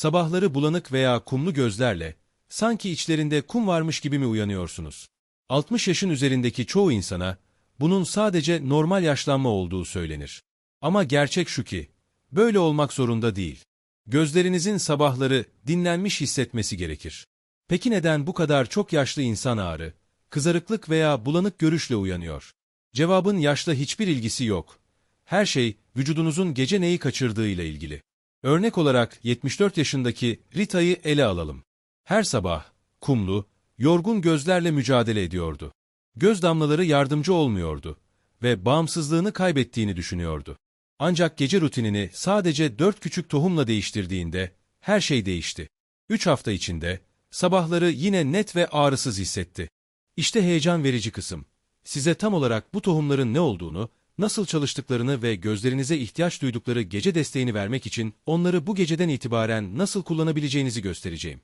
Sabahları bulanık veya kumlu gözlerle, sanki içlerinde kum varmış gibi mi uyanıyorsunuz? 60 yaşın üzerindeki çoğu insana, bunun sadece normal yaşlanma olduğu söylenir. Ama gerçek şu ki, böyle olmak zorunda değil. Gözlerinizin sabahları dinlenmiş hissetmesi gerekir. Peki neden bu kadar çok yaşlı insan ağrı, kızarıklık veya bulanık görüşle uyanıyor? Cevabın yaşla hiçbir ilgisi yok. Her şey vücudunuzun gece neyi kaçırdığıyla ilgili. Örnek olarak 74 yaşındaki Rita'yı ele alalım. Her sabah, kumlu, yorgun gözlerle mücadele ediyordu. Göz damlaları yardımcı olmuyordu ve bağımsızlığını kaybettiğini düşünüyordu. Ancak gece rutinini sadece dört küçük tohumla değiştirdiğinde her şey değişti. Üç hafta içinde sabahları yine net ve ağrısız hissetti. İşte heyecan verici kısım. Size tam olarak bu tohumların ne olduğunu, nasıl çalıştıklarını ve gözlerinize ihtiyaç duydukları gece desteğini vermek için onları bu geceden itibaren nasıl kullanabileceğinizi göstereceğim.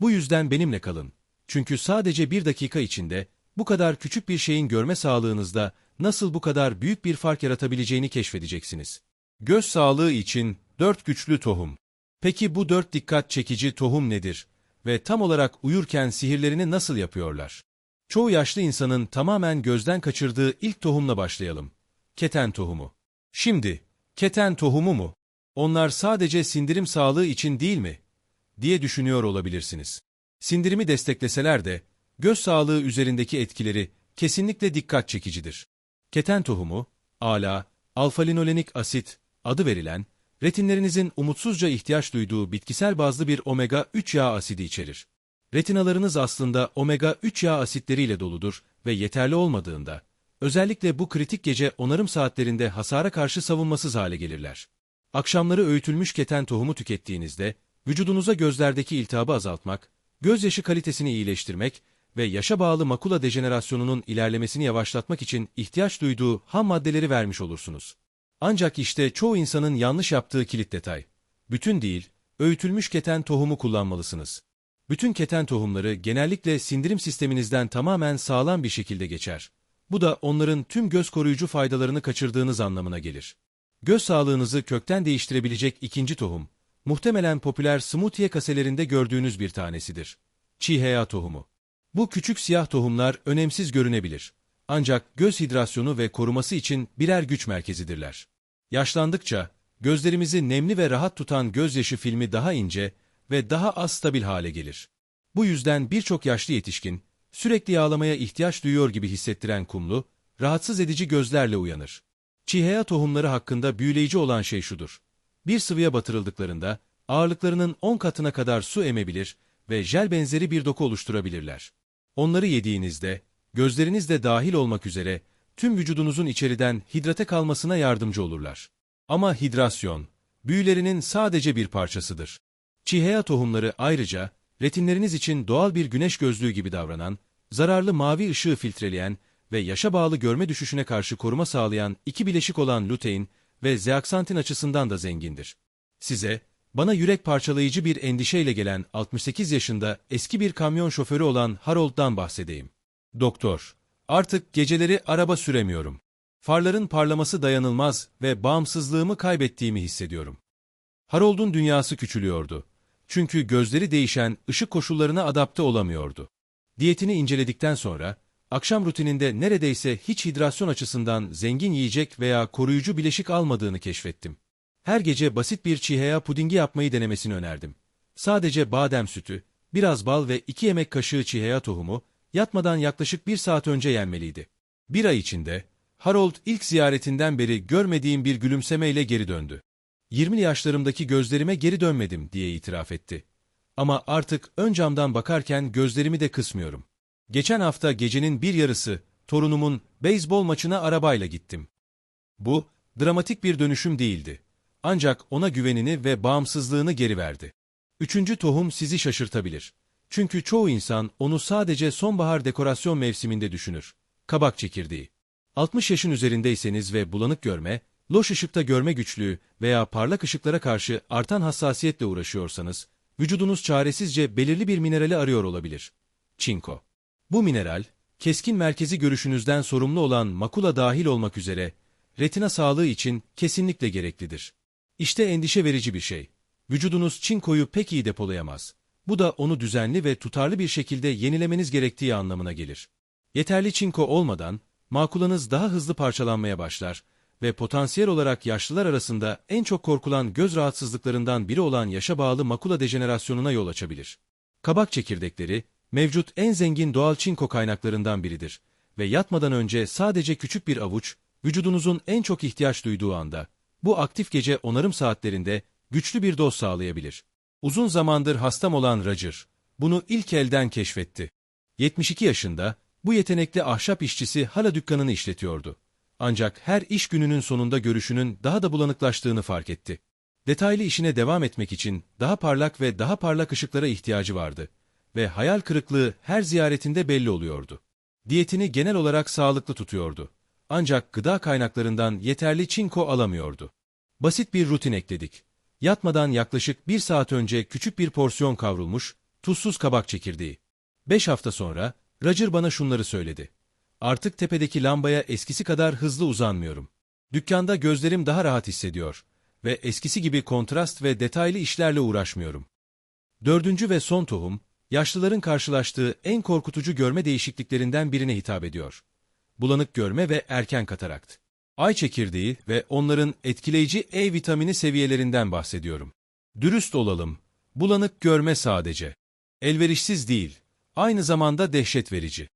Bu yüzden benimle kalın. Çünkü sadece bir dakika içinde bu kadar küçük bir şeyin görme sağlığınızda nasıl bu kadar büyük bir fark yaratabileceğini keşfedeceksiniz. Göz sağlığı için dört güçlü tohum. Peki bu dört dikkat çekici tohum nedir? Ve tam olarak uyurken sihirlerini nasıl yapıyorlar? Çoğu yaşlı insanın tamamen gözden kaçırdığı ilk tohumla başlayalım. Keten tohumu. Şimdi, keten tohumu mu? Onlar sadece sindirim sağlığı için değil mi? diye düşünüyor olabilirsiniz. Sindirimi destekleseler de, göz sağlığı üzerindeki etkileri kesinlikle dikkat çekicidir. Keten tohumu, ala, alfa-linolenik asit adı verilen, retinlerinizin umutsuzca ihtiyaç duyduğu bitkisel bazlı bir omega-3 yağ asidi içerir. Retinalarınız aslında omega-3 yağ asitleriyle doludur ve yeterli olmadığında, özellikle bu kritik gece onarım saatlerinde hasara karşı savunmasız hale gelirler. Akşamları öğütülmüş keten tohumu tükettiğinizde, vücudunuza gözlerdeki iltihabı azaltmak, gözyaşı kalitesini iyileştirmek ve yaşa bağlı makula dejenerasyonunun ilerlemesini yavaşlatmak için ihtiyaç duyduğu ham maddeleri vermiş olursunuz. Ancak işte çoğu insanın yanlış yaptığı kilit detay. Bütün değil, öğütülmüş keten tohumu kullanmalısınız. Bütün keten tohumları genellikle sindirim sisteminizden tamamen sağlam bir şekilde geçer. Bu da onların tüm göz koruyucu faydalarını kaçırdığınız anlamına gelir. Göz sağlığınızı kökten değiştirebilecek ikinci tohum, muhtemelen popüler smoothie kaselerinde gördüğünüz bir tanesidir. Çiğheya tohumu. Bu küçük siyah tohumlar önemsiz görünebilir. Ancak göz hidrasyonu ve koruması için birer güç merkezidirler. Yaşlandıkça, gözlerimizi nemli ve rahat tutan gözyaşı filmi daha ince ve daha az stabil hale gelir. Bu yüzden birçok yaşlı yetişkin, sürekli yağlamaya ihtiyaç duyuyor gibi hissettiren kumlu, rahatsız edici gözlerle uyanır. Çiheya tohumları hakkında büyüleyici olan şey şudur. Bir sıvıya batırıldıklarında, ağırlıklarının 10 katına kadar su emebilir ve jel benzeri bir doku oluşturabilirler. Onları yediğinizde, gözleriniz de dahil olmak üzere, tüm vücudunuzun içeriden hidrate kalmasına yardımcı olurlar. Ama hidrasyon, büyülerinin sadece bir parçasıdır. Çiheya tohumları ayrıca, retinleriniz için doğal bir güneş gözlüğü gibi davranan, zararlı mavi ışığı filtreleyen ve yaşa bağlı görme düşüşüne karşı koruma sağlayan iki bileşik olan lutein ve zeaksantin açısından da zengindir. Size, bana yürek parçalayıcı bir endişeyle gelen 68 yaşında eski bir kamyon şoförü olan Harold'dan bahsedeyim. Doktor, artık geceleri araba süremiyorum. Farların parlaması dayanılmaz ve bağımsızlığımı kaybettiğimi hissediyorum. Harold'un dünyası küçülüyordu. Çünkü gözleri değişen ışık koşullarına adapte olamıyordu. Diyetini inceledikten sonra, akşam rutininde neredeyse hiç hidrasyon açısından zengin yiyecek veya koruyucu bileşik almadığını keşfettim. Her gece basit bir çiheya pudingi yapmayı denemesini önerdim. Sadece badem sütü, biraz bal ve iki yemek kaşığı çiheya tohumu, yatmadan yaklaşık bir saat önce yenmeliydi. Bir ay içinde, Harold ilk ziyaretinden beri görmediğim bir gülümsemeyle geri döndü. 20'li yaşlarımdaki gözlerime geri dönmedim diye itiraf etti. Ama artık ön camdan bakarken gözlerimi de kısmıyorum. Geçen hafta gecenin bir yarısı torunumun beyzbol maçına arabayla gittim. Bu, dramatik bir dönüşüm değildi. Ancak ona güvenini ve bağımsızlığını geri verdi. Üçüncü tohum sizi şaşırtabilir. Çünkü çoğu insan onu sadece sonbahar dekorasyon mevsiminde düşünür. Kabak çekirdeği. 60 yaşın üzerindeyseniz ve bulanık görme, loş ışıkta görme güçlüğü veya parlak ışıklara karşı artan hassasiyetle uğraşıyorsanız, vücudunuz çaresizce belirli bir minerali arıyor olabilir. Çinko. Bu mineral, keskin merkezi görüşünüzden sorumlu olan makula dahil olmak üzere, retina sağlığı için kesinlikle gereklidir. İşte endişe verici bir şey. Vücudunuz çinkoyu pek iyi depolayamaz. Bu da onu düzenli ve tutarlı bir şekilde yenilemeniz gerektiği anlamına gelir. Yeterli çinko olmadan, makulanız daha hızlı parçalanmaya başlar ve potansiyel olarak yaşlılar arasında en çok korkulan göz rahatsızlıklarından biri olan yaşa bağlı makula dejenerasyonuna yol açabilir. Kabak çekirdekleri, mevcut en zengin doğal çinko kaynaklarından biridir ve yatmadan önce sadece küçük bir avuç, vücudunuzun en çok ihtiyaç duyduğu anda, bu aktif gece onarım saatlerinde güçlü bir doz sağlayabilir. Uzun zamandır hastam olan Roger, bunu ilk elden keşfetti. 72 yaşında, bu yetenekli ahşap işçisi hala dükkanını işletiyordu. Ancak her iş gününün sonunda görüşünün daha da bulanıklaştığını fark etti. Detaylı işine devam etmek için daha parlak ve daha parlak ışıklara ihtiyacı vardı ve hayal kırıklığı her ziyaretinde belli oluyordu. Diyetini genel olarak sağlıklı tutuyordu. Ancak gıda kaynaklarından yeterli çinko alamıyordu. Basit bir rutin ekledik. Yatmadan yaklaşık bir saat önce küçük bir porsiyon kavrulmuş, tuzsuz kabak çekirdeği. Beş hafta sonra, Roger bana şunları söyledi. Artık tepedeki lambaya eskisi kadar hızlı uzanmıyorum. Dükkanda gözlerim daha rahat hissediyor ve eskisi gibi kontrast ve detaylı işlerle uğraşmıyorum. Dördüncü ve son tohum, yaşlıların karşılaştığı en korkutucu görme değişikliklerinden birine hitap ediyor. Bulanık görme ve erken katarakt. Ay çekirdeği ve onların etkileyici E vitamini seviyelerinden bahsediyorum. Dürüst olalım, bulanık görme sadece. Elverişsiz değil, aynı zamanda dehşet verici.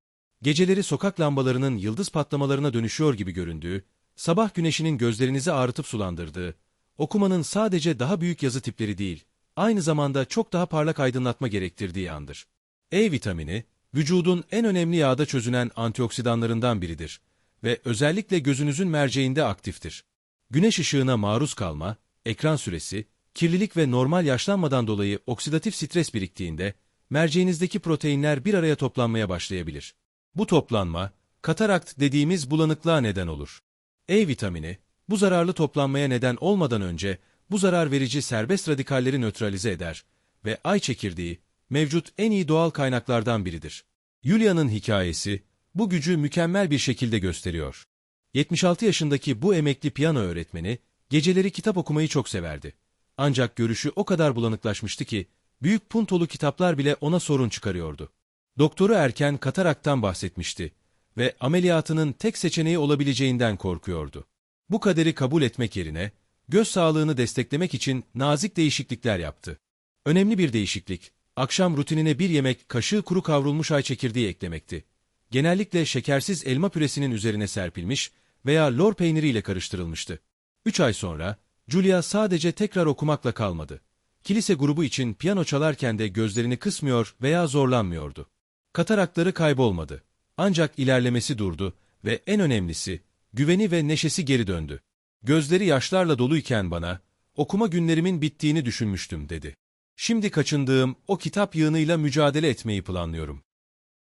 Geceleri sokak lambalarının yıldız patlamalarına dönüşüyor gibi göründüğü, sabah güneşinin gözlerinizi ağrıtıp sulandırdığı, okumanın sadece daha büyük yazı tipleri değil, aynı zamanda çok daha parlak aydınlatma gerektirdiği andır. E vitamini, vücudun en önemli yağda çözünen antioksidanlarından biridir ve özellikle gözünüzün merceğinde aktiftir. Güneş ışığına maruz kalma, ekran süresi, kirlilik ve normal yaşlanmadan dolayı oksidatif stres biriktiğinde, merceğinizdeki proteinler bir araya toplanmaya başlayabilir. Bu toplanma, katarakt dediğimiz bulanıklığa neden olur. E vitamini, bu zararlı toplanmaya neden olmadan önce bu zarar verici serbest radikalleri nötralize eder ve ay çekirdeği, mevcut en iyi doğal kaynaklardan biridir. Julia'nın hikayesi, bu gücü mükemmel bir şekilde gösteriyor. 76 yaşındaki bu emekli piyano öğretmeni, geceleri kitap okumayı çok severdi. Ancak görüşü o kadar bulanıklaşmıştı ki, büyük puntolu kitaplar bile ona sorun çıkarıyordu. Doktoru erken kataraktan bahsetmişti ve ameliyatının tek seçeneği olabileceğinden korkuyordu. Bu kaderi kabul etmek yerine, göz sağlığını desteklemek için nazik değişiklikler yaptı. Önemli bir değişiklik, akşam rutinine bir yemek kaşığı kuru kavrulmuş ay çekirdeği eklemekti. Genellikle şekersiz elma püresinin üzerine serpilmiş veya lor peyniriyle karıştırılmıştı. Üç ay sonra, Julia sadece tekrar okumakla kalmadı. Kilise grubu için piyano çalarken de gözlerini kısmıyor veya zorlanmıyordu. Katarakları kaybolmadı. Ancak ilerlemesi durdu ve en önemlisi, güveni ve neşesi geri döndü. Gözleri yaşlarla doluyken bana, okuma günlerimin bittiğini düşünmüştüm dedi. Şimdi kaçındığım o kitap yığınıyla mücadele etmeyi planlıyorum.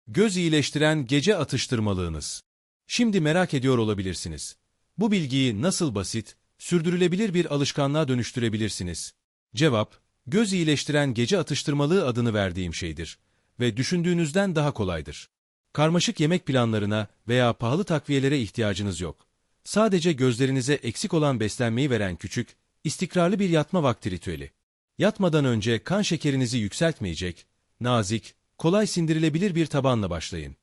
Göz iyileştiren gece atıştırmalığınız. Şimdi merak ediyor olabilirsiniz. Bu bilgiyi nasıl basit, sürdürülebilir bir alışkanlığa dönüştürebilirsiniz? Cevap, göz iyileştiren gece atıştırmalığı adını verdiğim şeydir ve düşündüğünüzden daha kolaydır. Karmaşık yemek planlarına veya pahalı takviyelere ihtiyacınız yok. Sadece gözlerinize eksik olan beslenmeyi veren küçük, istikrarlı bir yatma vakti ritüeli. Yatmadan önce kan şekerinizi yükseltmeyecek, nazik, kolay sindirilebilir bir tabanla başlayın.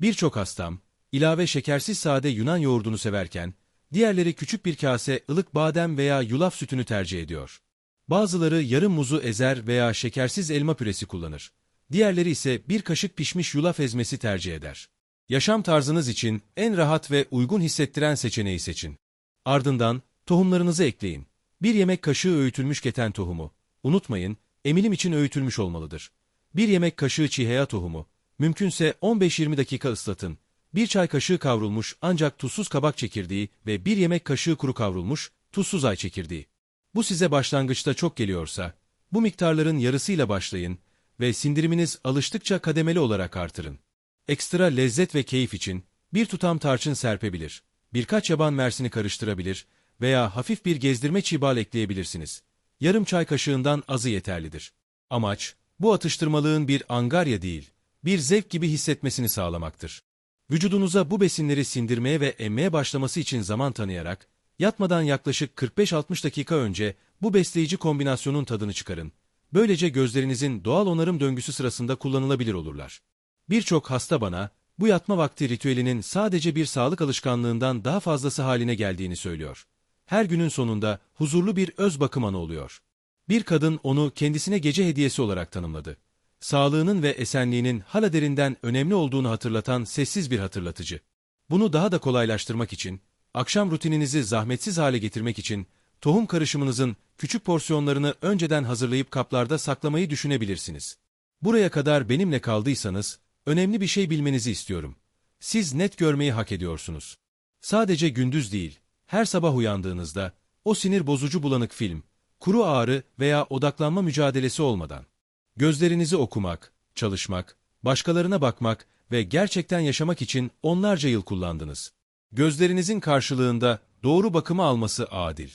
Birçok hastam, ilave şekersiz sade Yunan yoğurdunu severken, diğerleri küçük bir kase ılık badem veya yulaf sütünü tercih ediyor. Bazıları yarım muzu ezer veya şekersiz elma püresi kullanır. Diğerleri ise bir kaşık pişmiş yulaf ezmesi tercih eder. Yaşam tarzınız için en rahat ve uygun hissettiren seçeneği seçin. Ardından tohumlarınızı ekleyin. Bir yemek kaşığı öğütülmüş keten tohumu. Unutmayın, emilim için öğütülmüş olmalıdır. Bir yemek kaşığı çiğheya tohumu. Mümkünse 15-20 dakika ıslatın. Bir çay kaşığı kavrulmuş ancak tuzsuz kabak çekirdeği ve bir yemek kaşığı kuru kavrulmuş, tuzsuz ay çekirdeği. Bu size başlangıçta çok geliyorsa, bu miktarların yarısıyla başlayın ve sindiriminiz alıştıkça kademeli olarak artırın. Ekstra lezzet ve keyif için bir tutam tarçın serpebilir, birkaç yaban mersini karıştırabilir veya hafif bir gezdirme çiğbal ekleyebilirsiniz. Yarım çay kaşığından azı yeterlidir. Amaç, bu atıştırmalığın bir angarya değil, bir zevk gibi hissetmesini sağlamaktır. Vücudunuza bu besinleri sindirmeye ve emmeye başlaması için zaman tanıyarak, yatmadan yaklaşık 45-60 dakika önce Bu besleyici kombinasyonun tadını çıkarın. Böylece gözlerinizin doğal onarım döngüsü sırasında kullanılabilir olurlar. Birçok hasta bana, bu yatma vakti ritüelinin sadece bir sağlık alışkanlığından daha fazlası haline geldiğini söylüyor. Her günün sonunda huzurlu bir öz bakım anı oluyor. Bir kadın onu kendisine gece hediyesi olarak tanımladı. Sağlığının ve esenliğinin hala derinden önemli olduğunu hatırlatan sessiz bir hatırlatıcı. Bunu daha da kolaylaştırmak için, akşam rutininizi zahmetsiz hale getirmek için, tohum karışımınızın küçük porsiyonlarını önceden hazırlayıp kaplarda saklamayı düşünebilirsiniz. Buraya kadar benimle kaldıysanız, önemli bir şey bilmenizi istiyorum. Siz net görmeyi hak ediyorsunuz. Sadece gündüz değil, her sabah uyandığınızda, o sinir bozucu bulanık film, kuru ağrı veya odaklanma mücadelesi olmadan, gözlerinizi okumak, çalışmak, başkalarına bakmak ve gerçekten yaşamak için onlarca yıl kullandınız. Gözlerinizin karşılığında doğru bakımı alması adil.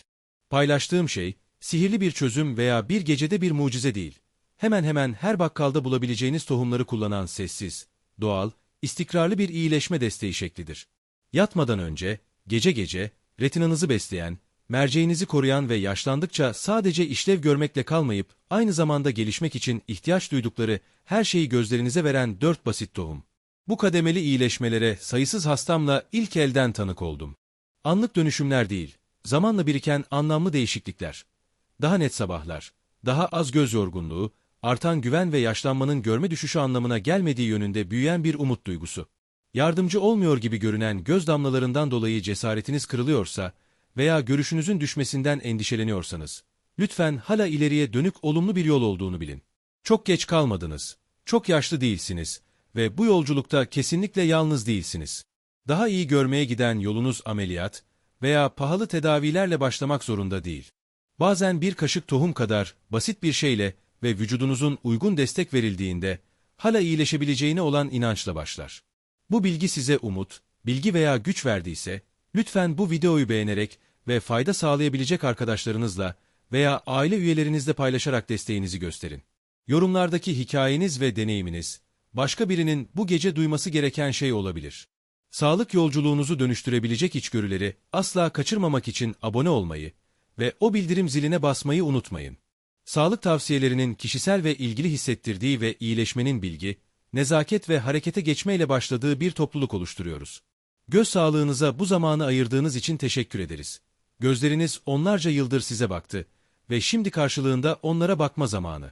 Paylaştığım şey, sihirli bir çözüm veya bir gecede bir mucize değil. Hemen hemen her bakkalda bulabileceğiniz tohumları kullanan sessiz, doğal, istikrarlı bir iyileşme desteği şeklidir. Yatmadan önce, gece gece, retinanızı besleyen, merceğinizi koruyan ve yaşlandıkça sadece işlev görmekle kalmayıp, aynı zamanda gelişmek için ihtiyaç duydukları her şeyi gözlerinize veren dört basit tohum. Bu kademeli iyileşmelere sayısız hastamla ilk elden tanık oldum. Anlık dönüşümler değil, zamanla biriken anlamlı değişiklikler. Daha net sabahlar, daha az göz yorgunluğu, artan güven ve yaşlanmanın görme düşüşü anlamına gelmediği yönünde büyüyen bir umut duygusu. Yardımcı olmuyor gibi görünen göz damlalarından dolayı cesaretiniz kırılıyorsa veya görüşünüzün düşmesinden endişeleniyorsanız, lütfen hala ileriye dönük olumlu bir yol olduğunu bilin. Çok geç kalmadınız, çok yaşlı değilsiniz ve bu yolculukta kesinlikle yalnız değilsiniz. Daha iyi görmeye giden yolunuz ameliyat veya pahalı tedavilerle başlamak zorunda değil. Bazen bir kaşık tohum kadar basit bir şeyle ve vücudunuzun uygun destek verildiğinde hala iyileşebileceğine olan inançla başlar. Bu bilgi size umut, bilgi veya güç verdiyse, lütfen bu videoyu beğenerek ve fayda sağlayabilecek arkadaşlarınızla veya aile üyelerinizle paylaşarak desteğinizi gösterin. Yorumlardaki hikayeniz ve deneyiminiz, başka birinin bu gece duyması gereken şey olabilir. Sağlık yolculuğunuzu dönüştürebilecek içgörüleri asla kaçırmamak için abone olmayı ve o bildirim ziline basmayı unutmayın. Sağlık tavsiyelerinin kişisel ve ilgili hissettirdiği ve iyileşmenin bilgi, nezaket ve harekete geçmeyle başladığı bir topluluk oluşturuyoruz. Göz sağlığınıza bu zamanı ayırdığınız için teşekkür ederiz. Gözleriniz onlarca yıldır size baktı ve şimdi karşılığında onlara bakma zamanı.